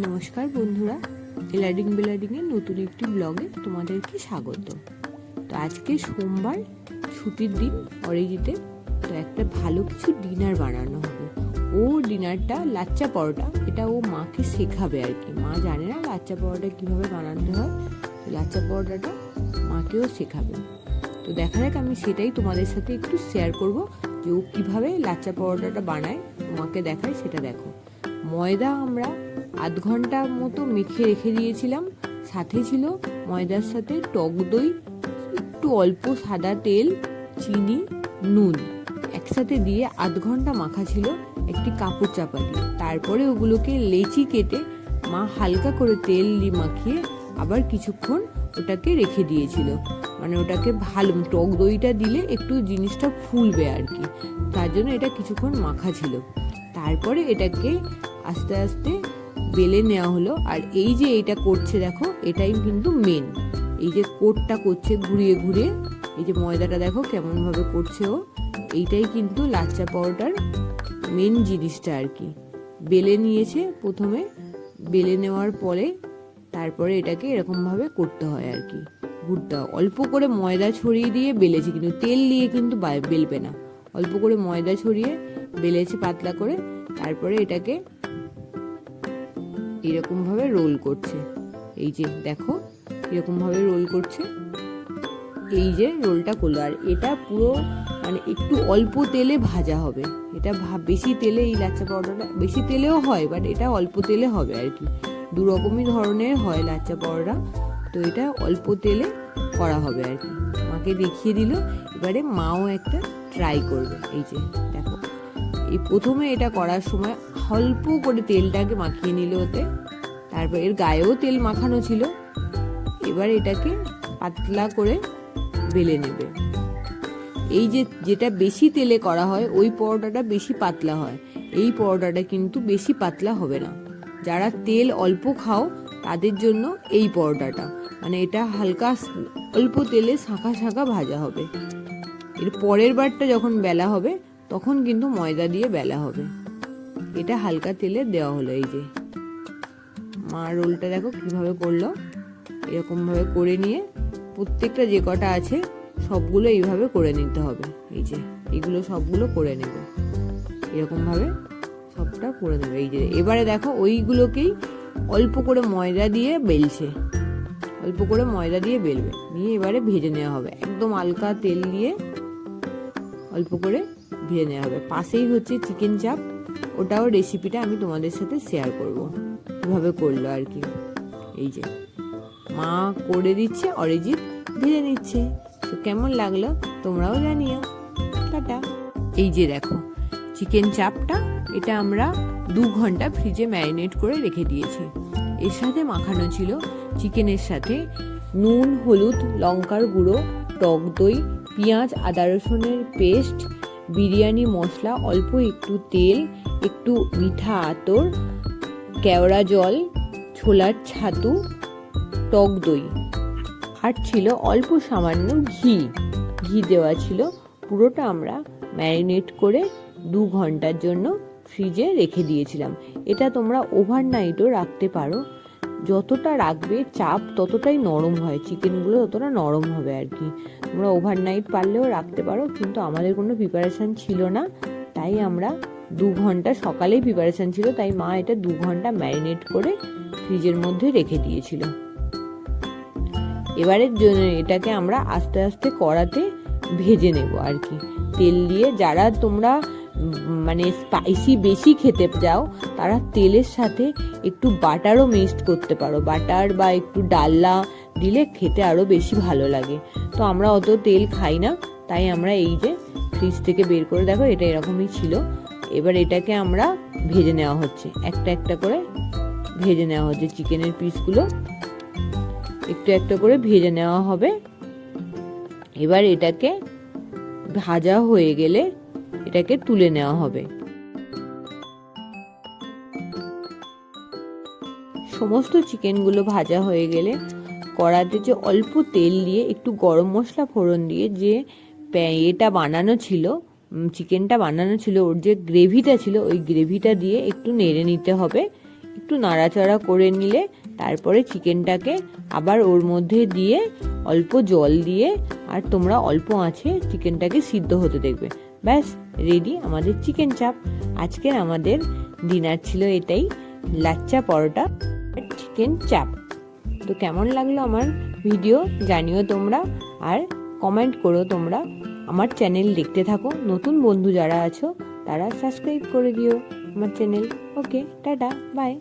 নমস্কার বন্ধুরা, এলাডিং বেলাডিংয়ের নতুন একটি ব্লগে তোমাদেরকে স্বাগত। তো আজকে সোমবার, ছুটির দিন অরিজিতে, তো একটা ভালো কিছু ডিনার বানানো হবে। ও ডিনারটা লাচ্চা পরোটা, এটা ও মাকে শেখাবে আর কি। মা জানে না লাচ্চা পরোটা কীভাবে বানাতে হয়, তো লাচ্চা পরোটাটা মাকেও শেখাবে। তো দেখা যাক, আমি সেটাই তোমাদের সাথে একটু শেয়ার করব যে ও কীভাবে লাচ্চা পরোটাটা বানায়, তোমাকে দেখায়, সেটা দেখো। ময়দা আমরা আধ ঘণ্টা মতো মেখে রেখে দিয়েছিলাম। সাথে ছিল ময়দার সাথে টক দই, একটু অল্প সাদা তেল, চিনি, নুন। একসাথে দিয়ে আধ ঘণ্টা মাখা ছিল একটি কাপড় চাপা দিয়ে তারপরে ওগুলোকে লেচি কেটে মা হালকা করে তেল মাখিয়ে আবার কিছুক্ষণ ওটাকে রেখে দিয়েছিল। মানে ওটাকে ভালো টক দইটা দিলে একটু জিনিসটা ফুলবে আর কি। তার জন্য এটা কিছুক্ষণ মাখা ছিল। তারপরে এটাকে আস্তে আস্তে বেলে নেওয়া হলো। আর এই যে এটা করছে দেখো, এটাই কিন্তু মেন এই যে কোটটা করছে ঘুরিয়ে ঘুরিয়ে, এই যে ময়দাটা দেখো কেমন ভাবে করছে ও। এইটাই কিন্তু লাচ্চা পরোটার মেন জিনিসটা আর কি। বেলে নিয়েছে প্রথমে, বেলে নেওয়ার পরে তারপরে এটাকে এরকম ভাবে করতে হয় আর কি, ঘুরতে হয়। অল্প করে ময়দা ছড়িয়ে দিয়ে বেলেছে, কিন্তু তেল দিয়ে কিন্তু বেলবে না। অল্প করে ময়দা ছড়িয়ে বেলেছে পাতলা করে, তারপরে এটাকে এরকম ভাবে রোল করছে। এই যে দেখো এরকম ভাবে রোল করছে। এই যে রোলটা করল। আর এটা পুরো মানে একটু অল্প তেলে ভাজা হবে। এটা বেশি তেলে এই লাচ্চা পরোটাটা বেশি তেলেও হয় বাট এটা অল্প তেলে হবে আর কি। দু রকমই ধরনের হয় লাচ্চা পরোটা তো এটা অল্প তেলে করা হবে আর কি। মাকে দেখিয়ে দিল, এবারে মাও একটা ট্রাই করবে। এই যে দেখো, এই প্রথমে এটা করার সময় অল্প করে তেলটাকে মাখিয়ে নিল ওতে। তারপর এর গায়েও তেল মাখানো ছিল। এবার এটাকে পাতলা করে বেলে নেবে। এই যে যেটা বেশি তেলে করা হয়, ওই পরোটাটা বেশি পাতলা হয়। এই পরোটাটা কিন্তু বেশি পাতলা হবে না। যারা তেল অল্প খাও, তাদের জন্য এই পরোটাটা। মানে এটা হালকা অল্প তেলে শাঁখা শাঁখা ভাজা হবে। এর পরের বারটা যখন বেলা হবে, তখন কিন্তু ময়দা দিয়ে বেলা হবে। এটা হালকা তেলে দেওয়া হলো, এই যে। মা রোলটা দেখো কীভাবে করল। এরকম ভাবে করে নিয়ে প্রত্যেকটা যে কটা আছে, সবগুলো এইভাবে করে নিতে হবে। এই যে, এগুলো সবগুলো করে নেবে। এরকমভাবে সবটা করে নেবে। এই যে, এবারে দেখো ওইগুলোকেই অল্প করে ময়দা দিয়ে বেলছে। অল্প করে ময়দা দিয়ে বেলবে। নিয়ে এবারে ভেজে নেওয়া হবে। একদম হালকা তেল দিয়ে অল্প করে ভেজে নেওয়া হবে। পাশেই হচ্ছে চিকেন চাপ। ওটাও রেসিপিটা আমি তোমাদের সাথে শেয়ার করব। কীভাবে করল আর কি? এই যে, মা করে দিচ্ছে, অরিজিৎ ভেজে নিচ্ছে। তো কেমন লাগল তোমরাও জানিও। টাটা। এই যে দেখো চিকেন চাপটা এটা আমরা দু ঘণ্টা ফ্রিজে ম্যারিনেট করে রেখে দিয়েছি। এর সাথে মাখানো ছিল চিকেনের সাথে নুন, হলুদ, লঙ্কার গুঁড়ো, টক দই, পেঁয়াজ, আদা রসুনের পেস্ট বিরিয়ানি, মশলা, অল্প একটু তেল একটু মিঠা আতর, কেওড়া জল, ছোলার ছাতু, টক দই। আর ছিল অল্প সামান্য ঘি। ঘি দেওয়া ছিল। পুরোটা আমরা ম্যারিনেট করে দু ঘণ্টার জন্য ফ্রিজে রেখে দিয়েছিলাম। এটা তোমরা ওভারনাইটও রাখতে পারো। যতটা রাখবে চাপ ততটাই নরম হয়। চিকেনগুলো ততটা নরম হবে আর কি। তোমরা ওভারনাইট পারলেও রাখতে পারো, কিন্তু আমাদের কোনো প্রিপারেশান ছিল না। তাই আমরা দু ঘণ্টা সকালেই প্রিপারেশান ছিল, তাই মা এটা দু ঘণ্টা ম্যারিনেট করে ফ্রিজের মধ্যে রেখে দিয়েছিল। জন্য এটাকে আমরা আস্তে আস্তে কড়াতে ভেজে নেব আর কি। তেল দিয়ে যারা তোমরা মানে স্পাইসি বেশি খেতে চাও, তারা তেলের সাথে একটু বাটারও মিক্সড করতে পারো। বাটার বা একটু ডাল্লা দিলে খেতে আরও বেশি ভালো লাগে। তো আমরা অত তেল খাই না, তাই আমরা এই যে ফ্রিজ থেকে বের করে, দেখো এটা এরকমই ছিল। এবার এটাকে আমরা ভেজে নেওয়া হচ্ছে। একটা একটা করে ভেজে নেওয়া হচ্ছে চিকেনের পিসগুলো। একটু একটা করে ভেজে নেওয়া হবে। এবার এটাকে ভাজা হয়ে গেলে এটাকে তুলে নেওয়া হবে। সমস্ত চিকেনগুলো ভাজা হয়ে গেলে কড়াতে যে অল্প তেল দিয়ে একটু গরম মশলা ফোড়ন দিয়ে যে এটা বানানো ছিল চিকেনটা বানানো ছিল, ওর যে গ্রেভিটা ছিল, ওই গ্রেভিটা দিয়ে একটু নেড়ে নিতে হবে। একটু নাড়াচাড়া করে নিলে তারপরে চিকেনটাকে আবার ওর মধ্যে দিয়ে অল্প জল দিয়ে, আর তোমরা অল্প আঁচে চিকেনটাকে সিদ্ধ হতে দেখবে। ব্যাস রেডি আমাদের চিকেন চাপ। আজকের আমাদের ডিনার ছিল এটাই, লাচ্চা পরোটা চিকেন চাপ। তো কেমন লাগল আমার ভিডিও জানিও তোমরা, আর কমেন্ট করো তোমরা। আমার চ্যানেল দেখতে থাকো। নতুন বন্ধু যারা আছো, তারা সাবস্ক্রাইব করে দিও আমার চ্যানেল ওকে টাটা বাই